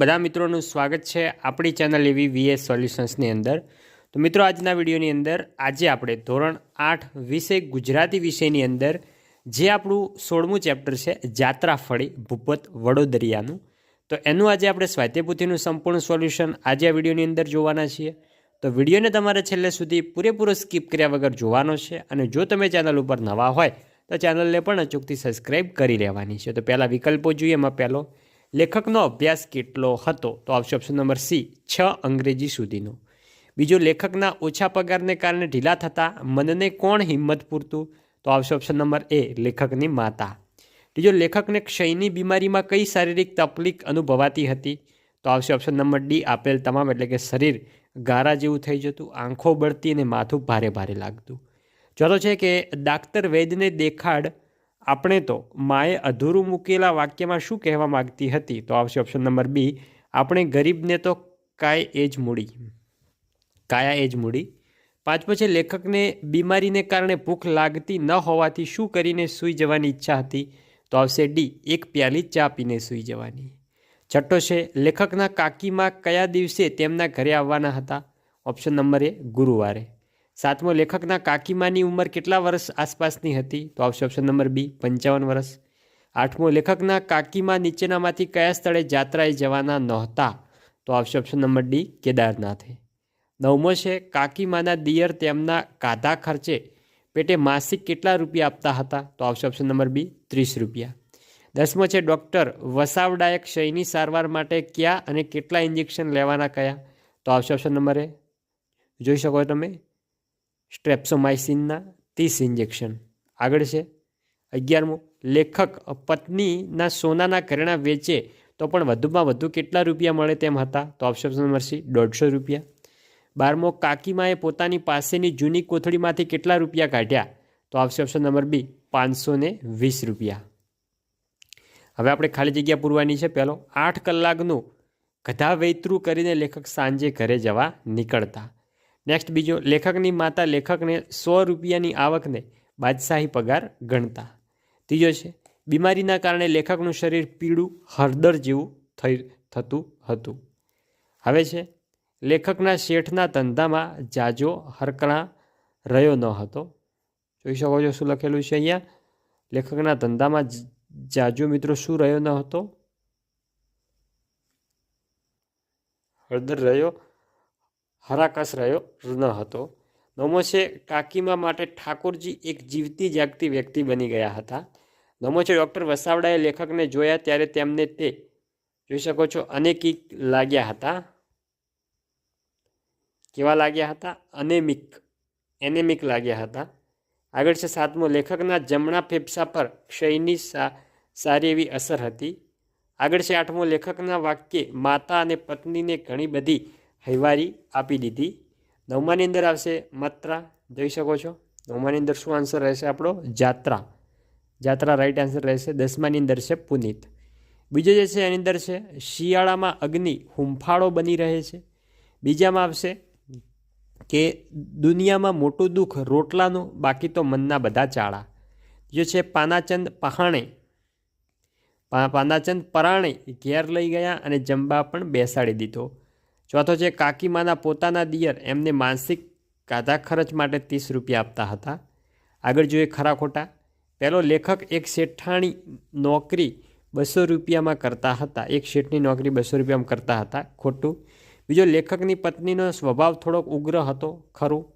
બધા મિત્રોનું સ્વાગત છે આપણી ચેનલ એવી વીએસ સોલ્યુશન્સની અંદર. તો મિત્રો, આજના વિડીયોની અંદર આજે આપણે ધોરણ આઠ વિષય ગુજરાતી વિષયની અંદર જે આપણું સોળમું ચેપ્ટર છે જાત્રા ફળી ભૂપત વડોદરિયાનું. તો એનું આજે આપણે સ્વાધ્યાયપોથીનું સંપૂર્ણ સોલ્યુશન આજે આ વિડીયોની અંદર જોવાના છીએ. તો વિડીયોને તમારે છેલ્લે સુધી પૂરેપૂરો સ્કીપ કર્યા વગર જોવાનો છે અને જો તમે ચેનલ ઉપર નવા હોય તો ચેનલને પણ અચૂકથી સબસ્ક્રાઈબ કરી લેવાની છે. તો પહેલાં વિકલ્પો જોઈએ, એમાં પહેલો લેખકનો અભ્યાસ કેટલો હતો? તો આવશે ઓપ્શન નંબર સી છ અંગ્રેજી સુધીનો. બીજો, લેખકના ઓછા પગારને કારણે ઢીલા થતા મનને કોણ હિંમત પૂરતું? તો આવશે ઓપ્શન નંબર એ લેખકની માતા. ત્રીજો, લેખકને ક્ષયની બીમારીમાં કઈ શારીરિક તકલીફ અનુભવાતી હતી? તો આવશે ઓપ્શન નંબર ડી આપેલ તમામ, એટલે કે શરીર ગારા જેવું થઈ જતું, આંખો બળતી અને માથું ભારે ભારે લાગતું. ચોથો છે કે ડાક્ટર વૈદને દેખાડ આપણે તો માએ અધૂરું મૂકેલા વાક્યમાં શું કહેવા માગતી હતી? તો આવશે ઓપ્શન નંબર બી. આપણે ગરીબને તો કાય એ જ મૂડી. કાયા એ જ મૂડી. પાંચમો છે લેખકને બીમારીને કારણે ભૂખ લાગતી ન હોવાથી શું કરીને સૂઈ જવાની ઈચ્છા હતી? તો આવશે ડી. એક પ્યાલી ચા પીને સૂઈ જવાની. છઠ્ઠો છે, લેખકના કાકીમાં કયા દિવસે તેમના ઘરે આવવાના હતા? ઓપ્શન નંબર એ, ગુરુવારે. સાતમો લેખકના કાકીમાની ઉંમર કેટલા વર્ષ આસપાસની હતી? તો આવશે ઓપ્શન નંબર બી, પંચાવન વર્ષ. આઠમો લેખકના કાકીમાં નીચેનામાંથી કયા સ્થળે જાત્રાએ જવાના નહોતા? તો આવશે ઓપ્શન નંબર ડી, કેદારનાથે. નવમો છે, કાકીમાના દિયર તેમના કાધા ખર્ચે પેટે માસિક કેટલા રૂપિયા આપતા હતા? તો આવશે ઓપ્શન નંબર બી, ત્રીસ રૂપિયા. દસમો છે, ડૉક્ટર વસાવડાએ ક્ષયની સારવાર માટે ક્યાં અને કેટલા ઇન્જેક્શન લેવાના કયા? તો આવશે ઓપ્શન નંબર જોઈ શકો તમે? સ્ટ્રેપ્સોમાઇસિનના ત્રીસ ઇન્જેક્શન. આગળ છે. અગિયારમો, લેખક પત્નીના સોનાના ઘરેણાં વેચે તો પણ વધુમાં વધુ કેટલા રૂપિયા મળે તેમ હતા? તો ઓપ્શન નંબર સી દોઢસો રૂપિયા. બારમો, કાકીમાએ પોતાની પાસેની જૂની કોથળીમાંથી કેટલા રૂપિયા કાઢ્યા? તો આવશે ઓપ્શન નંબર બી પાંચસો વીસ રૂપિયા. હવે આપણે ખાલી જગ્યા પૂરવાની છે. પહેલો આઠ કલાકનું ગધા વૈતરું કરીને લેખક સાંજે ઘરે જવા નીકળતા. નેક્સ્ટ બીજો, લેખકની માતા લેખકને સો રૂપિયાની આવકને બાદશાહી પગાર ગણતા. ત્રીજો છે, બીમારીના કારણે લેખકનું શરીર પીળું, હળદર જેવું થઈ, થતું હતું. હવે છે, લેખકના શેઠના ધંધામાં જાજો, હરકણા રહ્યો ન હતો. જોઈ શકો છો શું લખેલું છે અહીંયા? લેખકના ધંધામાં જાજો મિત્રો શું રહ્યો ન હતો? હળદર રહ્યો હરાકસ રહ્યો ન હતો. નમોશે કાકીમા માટે ઠાકોરજી એક જીવતી જાગતી વ્યક્તિ બની ગયા હતા. નમોશે ડૉક્ટર વસાવડાએ લેખકને જોયા ત્યારે તેમને તે જોઈ શકો છો, અનેકિક લાગ્યા હતા. કેવા લાગ્યા હતા? અનેમિક, એનેમિક લાગ્યા હતા. આગળ છે સાતમો, લેખકના જમણા ફેફસા પર ક્ષયની સારી એવી અસર હતી. આગળ છે આઠમો, લેખકના વાક્ય માતા અને પત્નીને ઘણી બધી હૈવારી આપી દીધી. નવમાની અંદર આવશે માત્રા. જોઈ શકો છો. નવમાની અંદર શું આન્સર રહેશે આપણો? જાત્રા. જાત્રા રાઈટ આન્સર રહેશે. દસમાની અંદર છે પુનિત. બીજો જે છે એની અંદર છે શિયાળામાં અગ્નિ હુંફાળો બની રહે છે. બીજામાં આવશે કે દુનિયામાં મોટું દુઃખ રોટલાનું, બાકી તો મનના બધા ચાળા. જે છે પાનાચંદ પહાણે. પાનાચંદ પરાણે ઘેર લઈ ગયા અને જંબા પણ બેસાડી દીધો. ચોથો છે, કાકીમાના પોતાના દિયર એમને માનસિક કાધા ખર્ચ માટે ત્રીસ રૂપિયા આપતા હતા. આગળ જોઈએ ખરા ખોટા. પહેલો લેખક એક શેઠાણી નોકરી બસો રૂપિયામાં કરતા હતા. એક શેઠની નોકરી બસો રૂપિયામાં કરતા હતા. ખોટું. બીજો, લેખકની પત્નીનો સ્વભાવ થોડોક ઉગ્ર હતો, ખરું.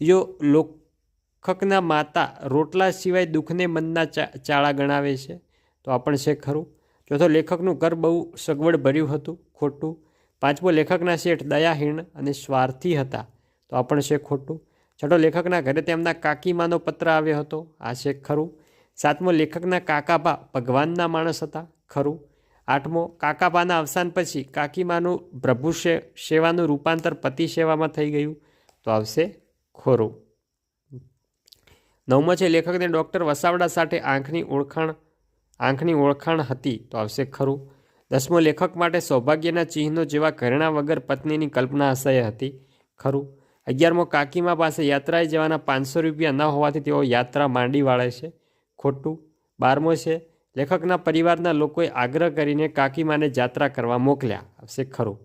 બીજો, લેખકના માતા રોટલા સિવાય દુઃખને મનના ચાળા ગણાવે છે. તો આ પણ છે ખરું. ચોથો, લેખકનું ઘર બહુ સગવડ ભર્યું હતું, ખોટું. પાંચમો લેખકના શેઠ દયાહીણ અને સ્વાર્થી હતા. તો આ પણ છે ખોટું. છઠ્ઠો લેખકના ઘરે તેમના કાકીમાનો પત્ર આવ્યો હતો. આ છે ખરું. સાતમો લેખકના કાકાબા ભગવાનના માણસ હતા. ખરું. આઠમો કાકાબાના અવસાન પછી કાકીમાનું પ્રભુ સેવાનું રૂપાંતર પતિ સેવામાં થઈ ગયું. તો આવશે ખોરું. નવમો છે લેખકને ડૉક્ટર વસાવડા સાથે આંખની ઓળખાણ આંખની ઓળખાણ હતી. તો આવશે ખરું. દસમો લેખક માટે સૌભાગ્યના ચિહ્નો જેવા ઘરેણા વગર પત્નીની કલ્પના અસહ્ય હતી. ખરું, અગિયારમો કાકીમા પાસે યાત્રાએ જવાના પાંચસો રૂપિયા ન હોવાથી તેઓ યાત્રા માંડી વાળે છે. ખોટું, બારમો છે, લેખકના પરિવારના લોકોએ આગ્રહ કરીને કાકીમાને જાત્રા કરવા મોકલ્યા. આવશે ખરું.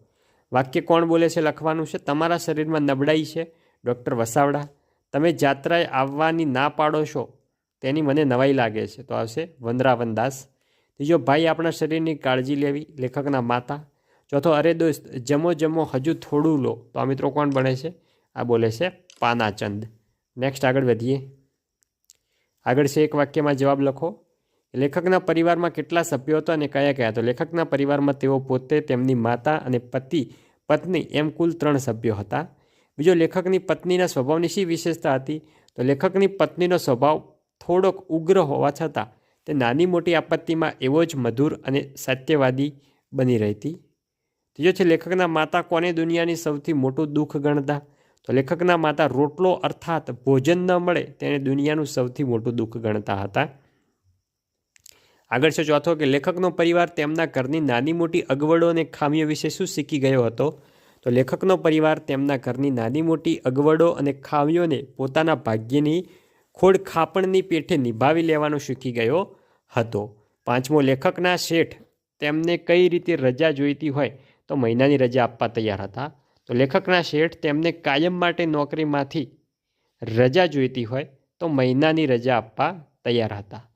વાક્ય કોણ બોલે છે લખવાનું છે? તમારા શરીરમાં નબળાઈ છે, ડૉક્ટર વસાવડા. તમે જાત્રાએ આવવાની ના પાડો છો, તેની મને નવાઈ લાગે છે. તો આવશે વંદરાવન દાસ ત્રીજો ભાઈ આપણા શરીરની કાળજી લેવી, લેખકના માતા ચોથો અરે દોસ્ત, જમો જમો હજુ થોડું લો. તો આ મિત્રો કોણ બને છે? આ બોલે છે પાનાચંદ. નેક્સ્ટ આગળ વધીએ. આગળ છે એક વાક્યમાં જવાબ લખો. લેખકના પરિવારમાં કેટલા સભ્યો હતા અને કયા કયા? તો લેખકના પરિવારમાં તેઓ પોતે, તેમની માતા અને પતિ, પત્ની એમ કુલ ત્રણ સભ્યો હતા. બીજો, લેખકની પત્નીના સ્વભાવની શી વિશેષતા હતી? તો લેખકની પત્નીનો સ્વભાવ થોડોક ઉગ્ર હોવા છતાં તે નાની મોટી આપત્તિમાં એવો જ મધુર અને સત્યવાદી બની રહેતી. ત્રીજો છે, લેખકના માતા કોને દુનિયાની સૌથી મોટું દુઃખ ગણતા? તો લેખકના માતા રોટલો અર્થાત ભોજન ન મળે તેને દુનિયાનું સૌથી મોટું દુઃખ ગણતા હતા. આગળ છે, ચોથો કે લેખકનો પરિવાર તેમના ઘરની નાની મોટી અગવડો અને ખામીઓ વિશે શું શીખી ગયો હતો? તો લેખકનો પરિવાર તેમના ઘરની નાની મોટી અગવડો અને ખામીઓને પોતાના ભાગ્યની ખોડ ખાપણની પેઠે નિભાવી લેવાનું શીખી ગયો હતો. પાંચમો લેખકના શેઠ તેમને કઈ રીતે રજા જોઈતી હોય તો મહિનાની રજા આપવા તૈયાર હતા. તો લેખકના શેઠ તેમને કાયમ માટે નોકરીમાંથી રજા જોઈતી હોય તો મહિનાની રજા આપવા તૈયાર હતા.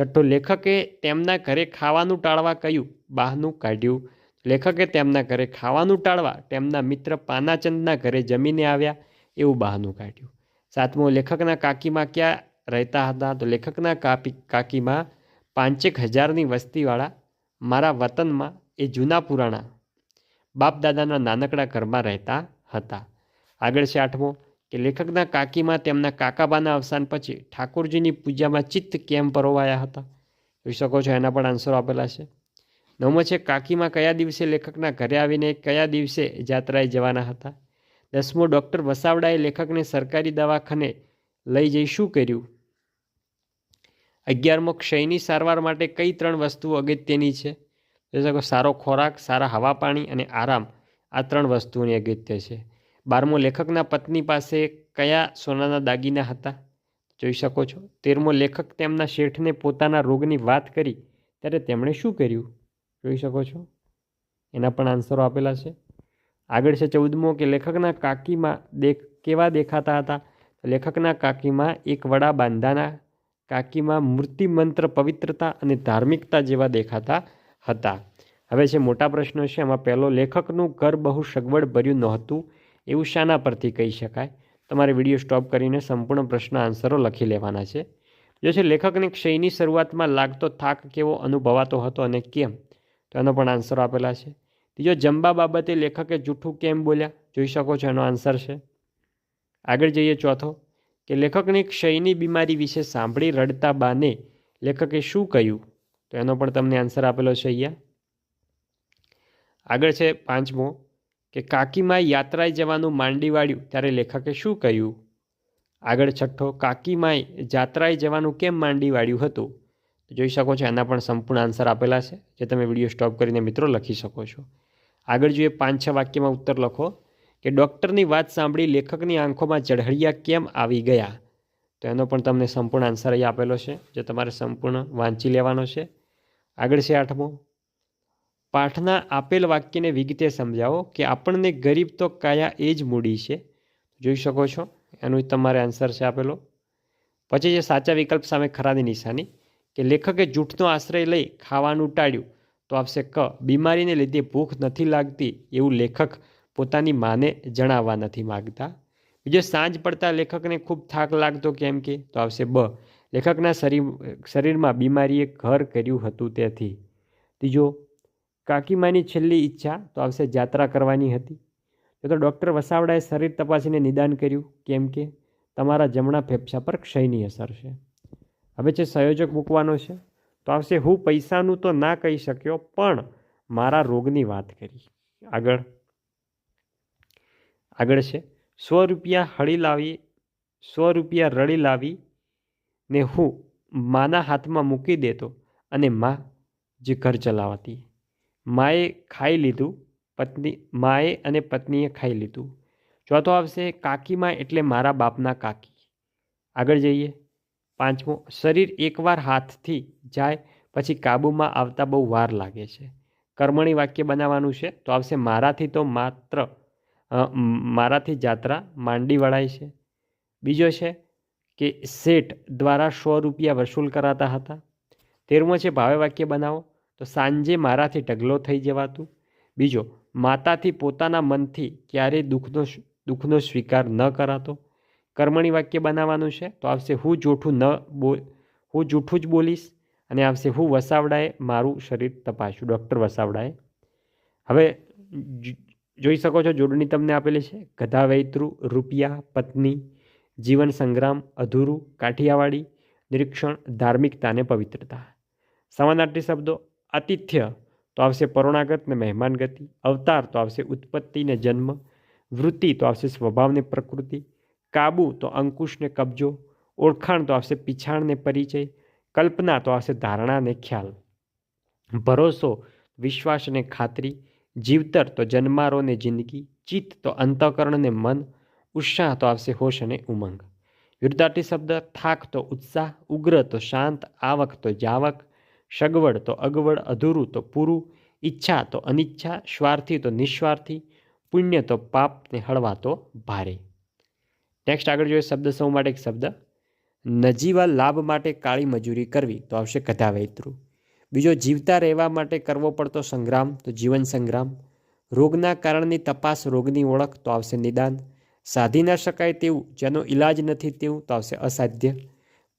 છઠ્ઠો લેખકે તેમના ઘરે ખાવાનું ટાળવા કહ્યું બહારનું કાઢ્યું. લેખકે તેમના ઘરે ખાવાનું ટાળવા તેમના મિત્ર પાનાચંદના ઘરે જમીને આવ્યા એવું બહારનું કાઢ્યું. સાતમો લેખકના કાકીમાં ક્યાં રહેતા હતા તો લેખકના કાપી કાકીમાં પાંચેક હજારની વસ્તીવાળા મારા વતનમાં એ જૂના પુરાણા બાપ દાદાના નાનકડા ઘરમાં રહેતા હતા આગળ છે આઠમો કે લેખકના કાકીમાં તેમના કાકાબાના અવસાન પછી ઠાકોરજીની પૂજામાં ચિત્ત કેમ પરોવાયા હતા જોઈ શકો છો? એના પણ આન્સરો આપેલા છે। નવમો છે કાકીમાં કયા દિવસે લેખકના ઘરે આવીને કયા દિવસે જાત્રાએ જવાના હતા? દસમો ડૉક્ટર વસાવડાએ લેખકને સરકારી દવાખાને લઈ જઈ શું કર્યું? અગિયારમો, ક્ષયની સારવાર માટે કઈ ત્રણ વસ્તુઓ અગત્યની છે? શકો, સારો ખોરાક, સારા હવા પાણી અને આરામ આ ત્રણ વસ્તુઓની અગત્ય છે. બારમો, લેખકના પત્ની પાસે કયા સોનાના દાગીના હતા? જોઈ શકો છો. તેરમો, લેખક તેમના શેઠને પોતાના રોગની વાત કરી, ત્યારે તેમણે શું કર્યું? જોઈ શકો છો. એના પણ આન્સરો આપેલા છે. આગળ છે ચૌદમો કે લેખકના કાકીમાં દેખ, કેવા દેખાતા હતા? લેખકના કાકીમાં એક વડા બાંધાના કાકીમાં મૂર્તિમંત્ર પવિત્રતા અને ધાર્મિકતા જેવા દેખાતા હતા. હવે છે મોટા પ્રશ્નો છે એમાં પહેલો, લેખકનું ઘર બહુ સગવડ ભર્યું નહોતું, એવું શાના પરથી કહી શકાય? તમારે વીડિયો સ્ટોપ કરીને સંપૂર્ણ પ્રશ્ન આન્સરો લખી લેવાના છે. જો છે લેખકને ક્ષયની શરૂઆતમાં લાગતો થાક કેવો અનુભવાતો હતો અને કેમ? તો એનો પણ આન્સર આપેલા છે. ત્રીજો જમવા બાબતે લેખકે જૂઠું કેમ બોલ્યા? જોઈ શકો છો એનો આન્સર છે. આગળ જઈએ ચોથો, કે લેખકને ક્ષયની બીમારી વિશે સાંભળી રડતા બાને લેખકે શું કહ્યું? તો એનો પણ તમને આન્સર આપેલો છે અહીંયા. આગળ છે પાંચમો, કે કાકીમાએ યાત્રાએ જવાનું માંડી વાળ્યું, ત્યારે લેખકે શું કહ્યું? આગળ છઠ્ઠો, કાકીમાએ જાત્રાએ જવાનું કેમ માંડી વાળ્યું હતું? જોઈ શકો છો, એના પણ સંપૂર્ણ આન્સર આપેલા છે, જે તમે વીડિયો સ્ટોપ કરીને મિત્રો લખી શકો છો. આગળ જોઈએ પાંચ છ વાક્યમાં ઉત્તર લખો, કે ડૉક્ટરની વાત સાંભળી લેખકની આંખોમાં ચઢળિયા કેમ આવી ગયા? તો એનો પણ તમને સંપૂર્ણ આન્સર અહીં આપેલો છે, જે તમારે સંપૂર્ણ વાંચી લેવાનો છે. આગળ છે આઠમો, પાઠના આપેલ વાક્યને વિગતે સમજાવો કે આપણને ગરીબ તો કાયા એ જ મૂડી છે? જોઈ શકો છો, એનું તમારે આન્સર છે આપેલો. પછી જે સાચા વિકલ્પ સામે ખરાની નિશાની. કે લેખકે જૂઠનો આશ્રય લઈ ખાવાનું ટાળ્યું તો આપશે ક. બીમારીને લીધે ભૂખ નથી લાગતી એવું લેખક પોતાની માને જણાવવા નથી માગતા. બીજો સાંજ પડતા લેખકને ખૂબ થાક લાગતો કેમ કે, તો આવશે બ. લેખકના શરીર શરીરમાં બીમારીએ ઘર કર્યું હતું તેથી. ત્રીજો, કાકીમાની છેલ્લી ઈચ્છા, તો આવશે જાત્રા કરવાની હતી. તો ડૉક્ટર વસાવડાએ શરીર તપાસીને નિદાન કર્યું, કેમ કે તમારા જમણા ફેફસા પર ક્ષયની અસર છે. હવે જે સંયોજક મૂકવાનો છે, તો આવશે, હું પૈસાનું તો ના કહી શક્યો, પણ મારા રોગની વાત કરી. આગળ. આગળ છે, સો રૂપિયા હળી લાવી, સો રૂપિયા રળી લાવી ને હું માના હાથમાં મૂકી દેતો અને મા જે ઘર ચલાવતી. માએ ખાઈ લીધું, પત્ની, માએ અને પત્નીએ ખાઈ લીધું. ચોથો આવશે, કાકીમાં એટલે મારા બાપના કાકી. આગળ જઈએ. પાંચમો, શરીર એકવાર હાથથી જાય પછી કાબૂમાં આવતા બહુ વાર લાગે છે. કર્મણી વાક્ય બનાવવાનું છે, તો આવશે, મારાથી તો માત્ર મારાથી જાત્રા માંડી વળાય છે. બીજો છે કે, શેઠ દ્વારા સો રૂપિયા વસૂલ કરાતા હતા. તેરમો છે, ભાવે વાક્ય બનાવો. તો, સાંજે મારાથી ઢગલો થઈ જવાતું. બીજો, માતાથી પોતાના મનથી ક્યારેય દુઃખનો દુઃખનો સ્વીકાર ન કરાતો. કર્મણી વાક્ય બનાવવાનું છે, તો આવશે હું જૂઠું ન બોલ હું જૂઠું જ બોલીશ અને આવશે હું વસાવડાએ મારું શરીર તપાસ્યું. ડૉક્ટર વસાવડાએ હવે જોઈ શકો છો જોડણી તમને આપેલી છે. ગધા વૈતૃ રૂપિયા, પત્ની, જીવન સંગ્રામ, અધૂરું, કાઠિયાવાડી, નિરીક્ષણ, ધાર્મિકતા અને પવિત્રતા. સમાનાર્થી શબ્દો. આતિથ્ય, તો આવશે પરોણાગત ને મહેમાન ગતિ અવતાર, તો આવશે ઉત્પત્તિ ને જન્મ. વૃત્તિ, તો આવશે સ્વભાવ ને પ્રકૃતિ. કાબુ તો અંકુશને કબજો, ઓળખાણ તો આવશે પીછાણને પરિચય, કલ્પના તો આવશે ધારણાને ખ્યાલ. ભરોસો વિશ્વાસ અને ખાતરી, જીવતર તો જન્મારોને જિંદગી, ચિત્ત તો અંતઃકરણને મન, ઉત્સાહ તો આવશે હોશ અને ઉમંગ. વિરુદ્ધાર્થી શબ્દ થાક તો ઉત્સાહ, ઉગ્ર તો શાંત, આવક તો જાવક, સગવડ તો અગવડ, અધૂરું તો પૂરું, ઈચ્છા તો અનિચ્છા, સ્વાર્થી તો નિસ્વાર્થી, પુણ્ય તો પાપ ને હળવા તો ભારે. નેક્સ્ટ આગળ જોઈએ શબ્દ સૌ માટે એક શબ્દ. નજીવા લાભ માટે કાળી મજૂરી કરવી. તો આવશે કથા વૈતરું બીજો, જીવતા રહેવા માટે કરવો પડતો સંગ્રામ. તો જીવન સંગ્રામ. રોગના કારણની તપાસ રોગની ઓળખ. તો આવશે નિદાન. સાધી ન શકાય તેવું, જેનો ઈલાજ નથી તેવું, તો આવશે અસાધ્ય.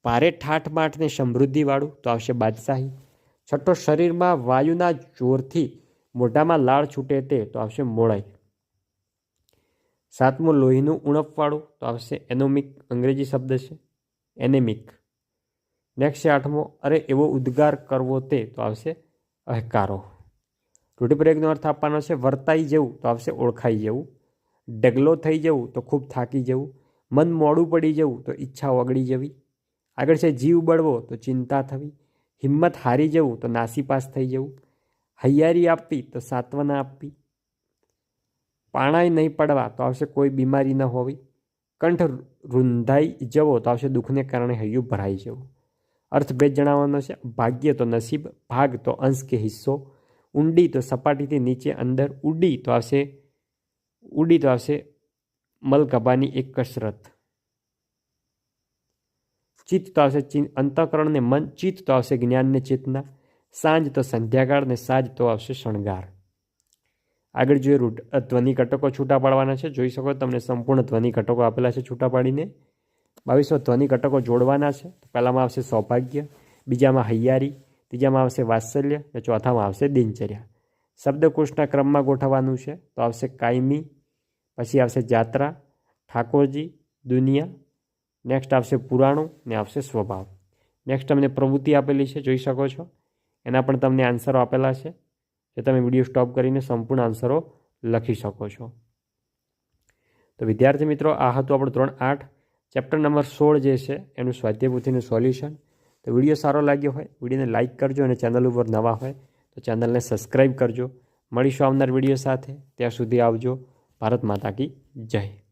ભારે ઠાઠમાઠને સમૃદ્ધિવાળું તો આવશે બાદશાહી. છઠ્ઠો, શરીરમાં વાયુના જોરથી મોઢામાં લાળ છૂટે તે, તો આવશે મોળાઈ. સાતમું લોહીનું ઉણપવાળું, તો આવશે એનોમિક, અંગ્રેજી શબ્દ છે, એનેમિક. નેક્સ્ટ છે આઠમો, અરે એવો ઉદ્ગાર કરવો તે, તો આવશે અહકારો. રૂઢિપ્રયોગનો અર્થ આપવાનો છે, વર્તાઈ જવું, તો આવશે ઓળખાઈ જવું. ડગલો થઈ જવું, તો ખૂબ થાકી જવું. મન મોડું પડી જવું, તો ઈચ્છા ઓગળી જવી. આગળ છે, જીવ બળવો, તો ચિંતા થવી. હિંમત હારી જવું, તો નાસીપાસ થઈ જવું. હૈયારી આપવી, તો સાત્વના આપવી. પાણાઈ નહીં પડવા તો આવશે કોઈ બીમારી ન હોવી. કંઠ રૂંધાઈ જવો તો આવશે દુઃખને કારણે હૈયું ભરાઈ જવું. અર્થભેદ જણાવવાનો છે. ભાગ્ય તો નસીબ, ભાગ તો અંશ કે હિસ્સો. ઊંડી તો સપાટીથી નીચે અંદર. ઉડી તો આવશે ઉડી તો આવશે મલકબાની એક કસરત. ચિત્ત તો આવશે અંતઃકરણ ને મન. ચિત્ત તો આવશે જ્ઞાન ને ચેતના. સાંજ તો સંધ્યાકાળ ને સાજ તો આવશે શણગાર. આગળ જોઈએ રૂટ. ધ્વનિ ઘટકો છૂટા પાડવાના છે. જોઈ શકો તમને સંપૂર્ણ ધ્વનિ ઘટકો આપેલા છે છૂટા પાડીને. બાવીસો ધ્વનિ ઘટકો જોડવાના છે. પહેલામાં આવશે સૌભાગ્ય, બીજામાં હૈયારી, ત્રીજામાં આવશે વાત્સલ્ય અને ચોથામાં આવશે દિનચર્યા. શબ્દકોશના ક્રમમાં ગોઠવવાનું છે. તો આવશે કાયમી, પછી આવશે જાત્રા, ઠાકોરજી, દુનિયા, નેક્સ્ટ આવશે પુરાણું, ને આવશે સ્વભાવ. નેક્સ્ટ તમને પ્રવૃત્તિ આપેલી છે. જોઈ શકો છો. એના પણ તમને આન્સરો આપેલા છે. જે તમે વીડિયો સ્ટોપ કરીને સંપૂર્ણ આન્સરો લખી શકો છો. તો વિદ્યાર્થી મિત્રો, આ હતું આપણું ધોરણ આઠ. ચેપ્ટર નંબર સોળ જે છે, એનું સ્વાધ્યાયપુથીનું સોલ્યુશન તો વીડિયો સારો લાગ્યો હોય, વિડીયોને લાઇક કરજો અને ચેનલ ઉપર નવા હોય, તો ચેનલને સબસ્ક્રાઈબ કરજો. મળીશું આવનાર વીડિયો સાથે. ત્યાં સુધી આવજો. ભારત માતા કી જય.